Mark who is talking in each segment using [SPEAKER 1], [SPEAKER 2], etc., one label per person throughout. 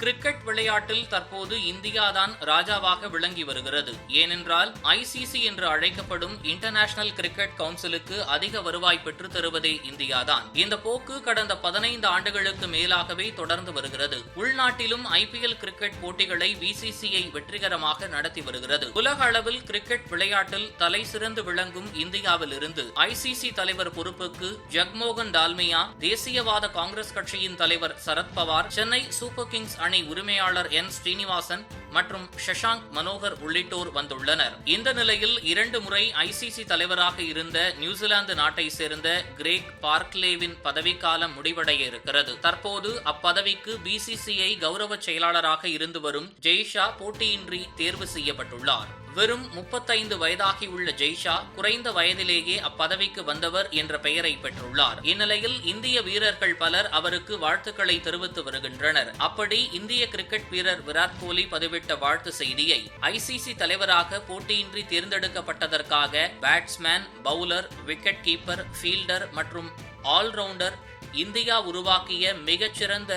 [SPEAKER 1] cricket விளையாட்டில் தற்போது இந்தியாதான் ராஜாவாக விளங்கி வருகிறது ஏனென்றால் ஐசிசி என்று அழைக்கப்படும் இன்டர்நேஷனல் கிரிக்கெட் கவுன்சிலுக்கு அதிக வருவாய் பெற்று தருவதே இந்தியாதான் இந்த போக்கு கடந்த பதினைந்து ஆண்டுகளுக்கு மேலாகவே தொடர்ந்து வருகிறது உள்நாட்டிலும் ஐபிஎல் கிரிக்கெட் போட்டிகளை பிசிசிஐ வெற்றிகரமாக நடத்தி வருகிறது உலக அளவில் கிரிக்கெட் விளையாட்டில் தலை சிறந்து விளங்கும் இந்தியாவில் இருந்து ஐசிசி தலைவர் பொறுப்புக்கு ஜெக்மோகன் டால்மியா தேசியவாத காங்கிரஸ் கட்சியின் தலைவர் சரத்பவார் சென்னை சூப்பர் கிங்ஸ் அணி உரிமையாளர் என் ஸ்ரீனிவாசன் மற்றும் ஷஷாங்க் மனோகர் உள்ளிட்டோர் வந்துள்ளனர் இந்த நிலையில் இரண்டு முறை ஐசிசி தலைவராக இருந்த நியூசிலாந்து நாட்டை சேர்ந்த கிரேக் பார்க்லேவின் பதவிக்காலம் முடிவடைய இருக்கிறது தற்போது அப்பதவிக்கு பிசிசிஐ கௌரவ செயலாளராக இருந்து வரும் ஜெய்ஷா போட்டியின்றி தேர்வு செய்யப்பட்டுள்ளார் வெறும் முப்பத்தைந்து வயதாகியுள்ள ஜெய்ஷா குறைந்த வயதிலேயே அப்பதவிக்கு வந்தவர் என்ற பெயரை பெற்றுள்ளார் இந்நிலையில் இந்திய வீரர்கள் பலர் அவருக்கு வாழ்த்துக்களை தெரிவித்து வருகின்றனர் அப்படி இந்திய கிரிக்கெட் வீரர் விராட் கோலி பதிவு வெளியிட்டுவிட்ட வாழ்த்து செய்தியை ஐசிசி தலைவராக போட்டியின்றி தேர்ந்தெடுக்கப்பட்டதற்காக batsman bowler wicket keeper fielder மற்றும் ஆல்ரவுண்டர் இந்தியா உருவாக்கிய மிகச்சிறந்த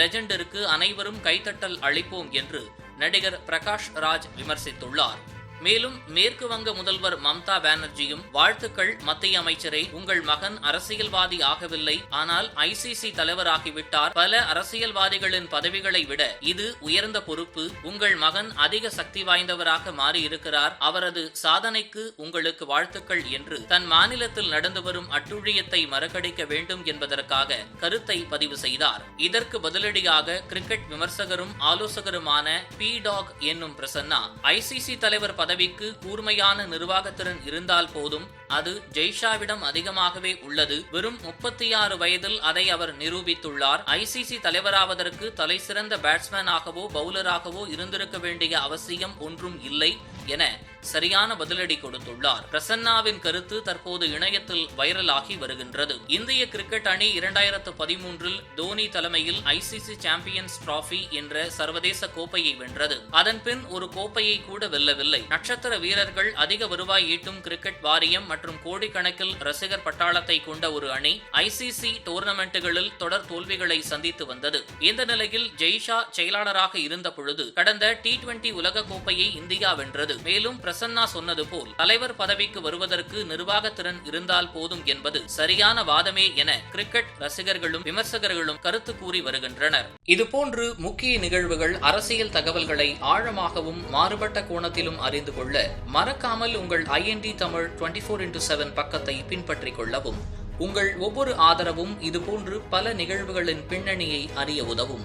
[SPEAKER 1] லெஜெண்டிற்கு அனைவரும் கைத்தட்டல் அளிப்போம் என்று நடிகர் பிரகாஷ் ராஜ் விமர்சித்துள்ளார் மேலும் மேற்கு வங்க முதல்வர் மம்தா பானர்ஜியும் வாழ்த்துக்கள் மத்திய அமைச்சரை உங்கள் மகன் அரசியல்வாதி ஆகவில்லை ஆனால் ஐசிசி தலைவராகிவிட்டார் பல அரசியல்வாதிகளின் பதவிகளை விட இது உயர்ந்த பொறுப்பு உங்கள் மகன் அதிக சக்தி வாய்ந்தவராக மாறியிருக்கிறார் அவரது சாதனைக்கு உங்களுக்கு வாழ்த்துக்கள் என்று தன் மாநிலத்தில் நடந்து வரும் அட்டுழியத்தை மறக்கடிக்க வேண்டும் என்பதற்காக கருத்தை பதிவு செய்தார் இதற்கு பதிலடியாக கிரிக்கெட் விமர்சகரும் ஆலோசகருமான பி டாக் என்னும் பிரசன்னா ஐசிசி தலைவர் பதவிக்கு கூர்மையான நிர்வாகத்திறன் இருந்தால் போதும் அது ஜெய்ஷாவிடம் அதிகமாகவே உள்ளது வெறும் முப்பத்தி ஆறு வயதில் அதை அவர் நிரூபித்துள்ளார் ஐசிசி தலைவராவதற்கு தலைசிறந்த பேட்ஸ்மேனாகவோ பவுலராகவோ இருந்திருக்க வேண்டிய அவசியம் ஒன்றும் இல்லை என சரியான பதிலடி கொடுத்துள்ளார் பிரசன்னாவின் கருத்து தற்போது இணையத்தில் வைரலாகி வருகின்றது இந்திய கிரிக்கெட் அணி இரண்டாயிரத்து பதிமூன்றில் தோனி தலைமையில் ஐசிசி சாம்பியன்ஸ் டிராபி என்ற சர்வதேச கோப்பையை வென்றது அதன் ஒரு கோப்பையை கூட வெல்லவில்லை நட்சத்திர வீரர்கள் அதிக வருவாய் ஈட்டும் கிரிக்கெட் வாரியம் மற்றும் கோடிக்கணக்கில் ரசிகர் பட்டாளத்தை கொண்ட ஒரு அணி ஐசிசி டோர்னமெண்ட்டுகளில் தொடர் தோல்விகளை சந்தித்து வந்தது இந்த நிலையில் ஜெய்ஷா செயலாளராக இருந்த பொழுது கடந்த டி டுவெண்டி உலக கோப்பையை இந்தியா வென்றது மேலும் பிரசன்னா சொன்னது போல் தலைவர் பதவிக்கு வருவதற்கு நிர்வாக திறன் இருந்தால் போதும் என்பது சரியான வாதமே என கிரிக்கெட் ரசிகர்களும் விமர்சகர்களும் கருத்து கூறி வருகின்றனர்
[SPEAKER 2] இதுபோன்று முக்கிய நிகழ்வுகள் அரசியல் தகவல்களை ஆழமாகவும் மாறுபட்ட கோணத்திலும் அறிந்து கொள்ள மறக்காமல் உங்கள் IND Tamil twenty four into seven பக்கத்தை பின்பற்றிக் கொள்ளவும் உங்கள் ஒவ்வொரு ஆதரவும் இதுபோன்று பல நிகழ்வுகளின் பின்னணியை அறிய உதவும்